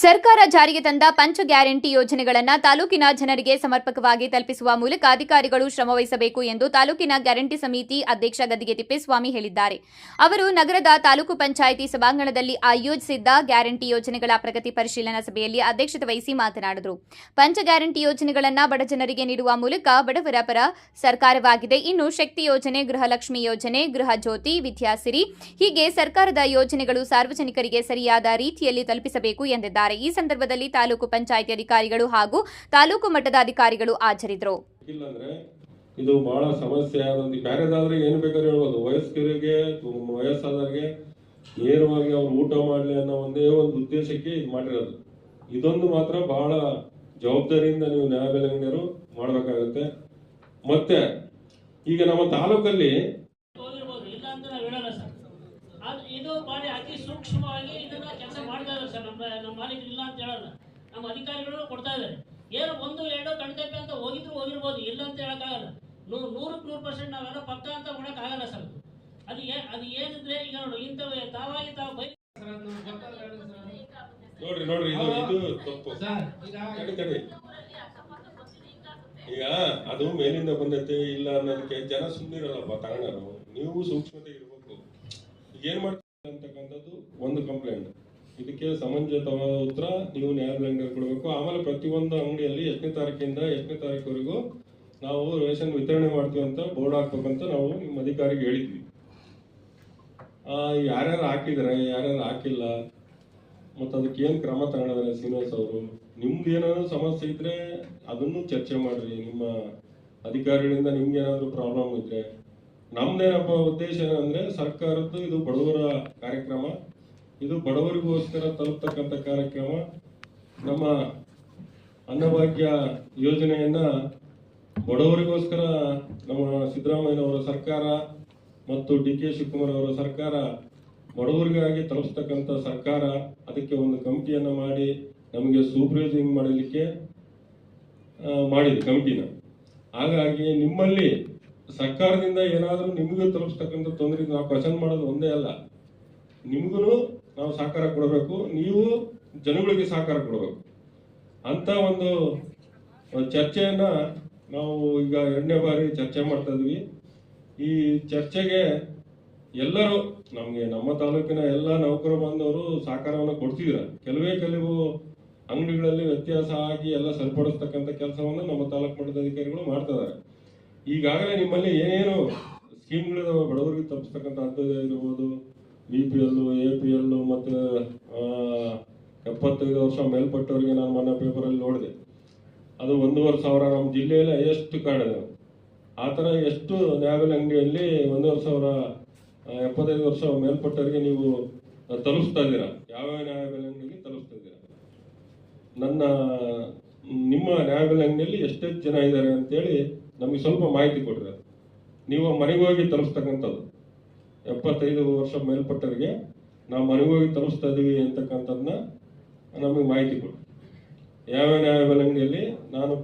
ಸರ್ಕಾರ ಜಾರಿಗೆ ತಂದ ಪಂಚ ಗ್ಯಾರಂಟಿ ಯೋಜನೆಗಳನ್ನು ತಾಲೂಕಿನ ಜನರಿಗೆ ಸಮರ್ಪಕವಾಗಿ ತಲುಪಿಸುವ ಮೂಲಕ ಅಧಿಕಾರಿಗಳು ಶ್ರಮವಹಿಸಬೇಕು ಎಂದು ತಾಲೂಕಿನ ಗ್ಯಾರಂಟಿ ಸಮಿತಿ ಅಧ್ಯಕ್ಷ ಗದ್ದಿಗೆ ತಿಪ್ಪೇಸ್ವಾಮಿ ಹೇಳಿದ್ದಾರೆ. ಅವರು ನಗರದ ತಾಲೂಕು ಪಂಚಾಯಿತಿ ಸಭಾಂಗಣದಲ್ಲಿ ಆಯೋಜಿಸಿದ್ದ ಗ್ಯಾರಂಟಿ ಯೋಜನೆಗಳ ಪ್ರಗತಿ ಪರಿಶೀಲನಾ ಸಭೆಯಲ್ಲಿ ಅಧ್ಯಕ್ಷತೆ ವಹಿಸಿ ಮಾತನಾಡಿದರು. ಪಂಚ ಗ್ಯಾರಂಟಿ ಯೋಜನೆಗಳನ್ನು ಬಡಜನರಿಗೆ ನೀಡುವ ಮೂಲಕ ಬಡವರ ಪರ ಸರ್ಕಾರವಾಗಿದೆ. ಇನ್ನು ಶಕ್ತಿ ಯೋಜನೆ, ಗೃಹಲಕ್ಷ್ಮಿ ಯೋಜನೆ, ಗೃಹ ಜ್ಯೋತಿ, ವಿದ್ಯಾಸಿರಿ ಹೀಗೆ ಸರ್ಕಾರದ ಯೋಜನೆಗಳು ಸಾರ್ವಜನಿಕರಿಗೆ ಸರಿಯಾದ ರೀತಿಯಲ್ಲಿ ತಲುಪಿಸಬೇಕು ಎಂದಿದ್ದಾರೆ. ಈ ಸಂದರ್ಭದಲ್ಲಿ ತಾಲೂಕು ಪಂಚಾಯಿತಿ ಅಧಿಕಾರಿಗಳು ಹಾಗೂ ತಾಲೂಕು ಮಟ್ಟದ ಅಧಿಕಾರಿಗಳು ಹಾಜರಿದ್ದರು. ಇಲ್ಲ ಅಂದ್ರೆ ಇದು ಬಹಳ ಸಮಸ್ಯೆ ಆದಂತ ಬೇರೆದಾದ್ರೆ ಏನು ಬೇಕಾದ್ರೆ ಹೇಳ್ಬೋದು. ವಯಸ್ಕರಿಗೆ ವಯಸ್ಸಾದವರಿಗೆ ನೇರವಾಗಿ ಅವ್ರು ಊಟ ಮಾಡಲಿ ಅನ್ನೋ ಒಂದೇ ಒಂದು ಉದ್ದೇಶಕ್ಕೆ ಇದು ಮಾಡಿರೋದು. ಇದೊಂದು ಮಾತ್ರ ಬಹಳ ಜವಾಬ್ದಾರಿಯಿಂದ ನೀವು ನ್ಯಾಯಬೆಲೆಗಣ್ಯರು ಮಾಡಬೇಕಾಗುತ್ತೆ. ಮತ್ತೆ ಈಗ ನಮ್ಮ ತಾಲೂಕಲ್ಲಿ ಇದು ಭಾಳ ಅತಿ ಸೂಕ್ಷ್ಮವಾಗಿ ಇದನ್ನ ಕೆಲಸ ಮಾಡ್ತಾ ಇದ್ದಾರೆ ಸರ್. ನಮ್ಮ ನಮ್ಮ ಮಾಲೀಕರು ಇಲ್ಲ ಅಂತ ಹೇಳಲ್ಲ. ನಮ್ಮ ಅಧಿಕಾರಿಗಳು ಕೊಡ್ತಾ ಇದ್ದಾರೆ. ಏನೋ ಒಂದು ಎರಡು ಕಣ್ತಪ್ಪೆ ಅಂತ ಹೋಗಿದ್ರು ಹೋಗಿರ್ಬೋದು. ಇಲ್ಲ ಅಂತ ಹೇಳೋಕ್ಕಾಗಲ್ಲ. ನೂರು ನೂರಕ್ಕೆ ನೂರು ಪರ್ಸೆಂಟ್ ನಾವೆಲ್ಲ ಪಕ್ಕ ಅಂತ ಆಗಲ್ಲ ಸರ್. ಅದು. ಅದು ಏ ಅದು ಏನಿದ್ರೆ ಈಗ ನೋಡು ಇಂಥವೇ ತಾವಾಗಿ ತಾವು ಬೈ ನೋಡ್ರಿ ನೋಡ್ರಿ ಇದು ಇದು ತಪ್ಪು. ತಡಿ. ಈಗ ಅದು ಮೇಲಿಂದ ಬಂದೈತೆ ಇಲ್ಲ ಅನ್ನೋದಕ್ಕೆ ಜನ ಸುಮ್ಮನಿರಲ್ಲಪ್ಪ ತಗೊಂಡರು ನೀವು ಸೂಕ್ಷ್ಮತೆ ಏನ್ ಮಾಡ್ತೀವಿ ಅಂತಕ್ಕಂಥದ್ದು ಒಂದು ಕಂಪ್ಲೇಂಟ್ ಇದಕ್ಕೆ ಸಮಂಜಸವಾದ ಉತ್ತರ ನೀವು ನ್ಯಾಯಾಲಯ ಕೊಡಬೇಕು. ಆಮೇಲೆ ಪ್ರತಿಯೊಂದು ಅಂಗಡಿಯಲ್ಲಿ ಎಷ್ಟನೇ ತಾರೀಕಿಂದ ಎಷ್ಟನೇ ತಾರೀಕುವರೆಗೂ ನಾವು ರೇಷನ್ ವಿತರಣೆ ಮಾಡ್ತೀವಿ ಅಂತ ಬೋರ್ಡ್ ಹಾಕ್ಬೇಕಂತ ನಾವು ನಿಮ್ಮ ಅಧಿಕಾರಿಗೆ ಹೇಳಿದ್ವಿ. ಯಾರ್ಯಾರು ಹಾಕಿದ್ದಾರೆ, ಯಾರ್ಯಾರು ಹಾಕಿಲ್ಲ, ಮತ್ತು ಅದಕ್ಕೆ ಏನು ಕ್ರಮ ತಗೊಂಡಿದ್ದಾರೆ ಶ್ರೀನಿವಾಸ್ ಅವರು? ನಿಮ್ದು ಏನಾದ್ರು ಸಮಸ್ಯೆ ಇದ್ರೆ ಅದನ್ನು ಚರ್ಚೆ ಮಾಡಿರಿ. ನಿಮ್ಮ ಅಧಿಕಾರಿಗಳಿಂದ ನಿಮ್ಗೆ ಏನಾದರೂ ಪ್ರಾಬ್ಲಮ್ ಇದ್ರೆ. ನಮ್ದೇನಪ್ಪ ಉದ್ದೇಶ ಏನಂದ್ರೆ ಸರ್ಕಾರದ್ದು ಇದು ಬಡವರ ಕಾರ್ಯಕ್ರಮ. ಇದು ಬಡವರಿಗೋಸ್ಕರ ತಲುಪ್ತಕ್ಕಂಥ ಕಾರ್ಯಕ್ರಮ. ನಮ್ಮ ಅನ್ನಭಾಗ್ಯ ಯೋಜನೆಯನ್ನ ಬಡವರಿಗೋಸ್ಕರ ನಮ್ಮ ಸಿದ್ದರಾಮಯ್ಯನವರ ಸರ್ಕಾರ ಮತ್ತು ಡಿ ಕೆ ಶಿವಕುಮಾರ್ ಅವರ ಸರ್ಕಾರ ಬಡವರಿಗಾಗಿ ತಲುಪಿಸ್ತಕ್ಕಂಥ ಸರ್ಕಾರ. ಅದಕ್ಕೆ ಒಂದು ಕಮಿಟಿಯನ್ನು ಮಾಡಿ, ನಮಗೆ ಸೂಪರ್ವೈಸಿಂಗ್ ಮಾಡಲಿಕ್ಕೆ ಮಾಡಿದೆ ಕಮಿಟಿನ. ಹಾಗಾಗಿ ನಿಮ್ಮಲ್ಲಿ ಸರ್ಕಾರದಿಂದ ಏನಾದರೂ ನಿಮಗೂ ತಲುಪಿಸ್ತಕ್ಕಂಥ ತೊಂದರೆ ನಾವು ಕ್ವಶನ್ ಮಾಡೋದು ಒಂದೇ ಅಲ್ಲ. ನಿಮಗೂ ನಾವು ಸಹಕಾರ ಕೊಡಬೇಕು, ನೀವು ಜನಗಳಿಗೆ ಸಹಕಾರ ಕೊಡಬೇಕು. ಅಂತ ಒಂದು ಚರ್ಚೆಯನ್ನ ನಾವು ಈಗ ಎರಡನೇ ಬಾರಿ ಚರ್ಚೆ ಮಾಡ್ತಾ ಇದ್ವಿ. ಈ ಚರ್ಚೆಗೆ ಎಲ್ಲರೂ ನಮಗೆ ನಮ್ಮ ತಾಲೂಕಿನ ಎಲ್ಲ ನೌಕರು ಬಂದವರು ಸಹಕಾರವನ್ನು ಕೊಡ್ತಿದ್ರ. ಕೆಲವೇ ಕೆಲವು ಅಂಗಡಿಗಳಲ್ಲಿ ವ್ಯತ್ಯಾಸ ಆಗಿ ಎಲ್ಲ ಸರಿಪಡಿಸ್ತಕ್ಕಂಥ ಕೆಲಸವನ್ನು ನಮ್ಮ ತಾಲೂಕು ಮಟ್ಟದ ಅಧಿಕಾರಿಗಳು ಮಾಡ್ತಾ ಇದ್ದಾರೆ. ಈಗಾಗಲೇ ನಿಮ್ಮಲ್ಲಿ ಏನೇನು ಸ್ಕೀಮ್ಗಳು ಬಡವರಿಗೆ ತಲುಪಿಸ್ತಕ್ಕಂಥ ಅಂತ್ಯೋದಯ ಇರ್ಬೋದು B P L A P L ಮತ್ತು ಎಪ್ಪತ್ತೈದು ವರ್ಷ ಮೇಲ್ಪಟ್ಟವರಿಗೆ ನಾನು ಮೊನ್ನೆ ಪೇಪರಲ್ಲಿ ನೋಡಿದೆ. ಅದು ಒಂದೂವರೆ ಸಾವಿರ ನಮ್ಮ ಜಿಲ್ಲೆಯಲ್ಲಿ ಎಷ್ಟು ಕಾಣಿದೆ ಆ ಥರ ಎಷ್ಟು ನ್ಯಾಯಬೆಲೆ ಅಂಗಡಿಯಲ್ಲಿ ಒಂದೂವರೆ ಸಾವಿರ ಎಪ್ಪತ್ತೈದು ವರ್ಷ ಮೇಲ್ಪಟ್ಟವರಿಗೆ ನೀವು ತಲುಪಿಸ್ತಾ ಇದ್ದೀರಾ? ಯಾವ್ಯಾವ ನ್ಯಾಯಬೆಲೆ ಅಂಗಡಿಯಲ್ಲಿ ತಲುಪಿಸ್ತಾ ಇದ್ದೀರಾ? ನನ್ನ ನಿಮ್ಮ ನ್ಯಾಯಬೆಲೆ ಅಂಗಡಿಯಲ್ಲಿ ಎಷ್ಟೆಷ್ಟು ಜನ ಇದ್ದಾರೆ ಅಂತೇಳಿ ನಮಗೆ ಸ್ವಲ್ಪ ಮಾಹಿತಿ ಕೊಡ್ರಿ. ನೀವು ಮನೆಗೆ ಹೋಗಿ ತಲುಪಿಸ್ತಕ್ಕಂಥದ್ದು ಎಪ್ಪತ್ತೈದು ವರ್ಷ ಮೇಲ್ಪಟ್ಟವರಿಗೆ ನಾವು ಮನೆಗೆ ಹೋಗಿ ತಲುಪಿಸ್ತಾ ಇದ್ದೀವಿ ಅಂತಕ್ಕಂಥದ್ದನ್ನ ನಮಗೆ ಮಾಹಿತಿ ಕೊಡ್ರಿ ಯಾವ ನ್ಯಾಯಬೆಲೆ ಅಂಗಡಿಯಲ್ಲಿ ನಾನು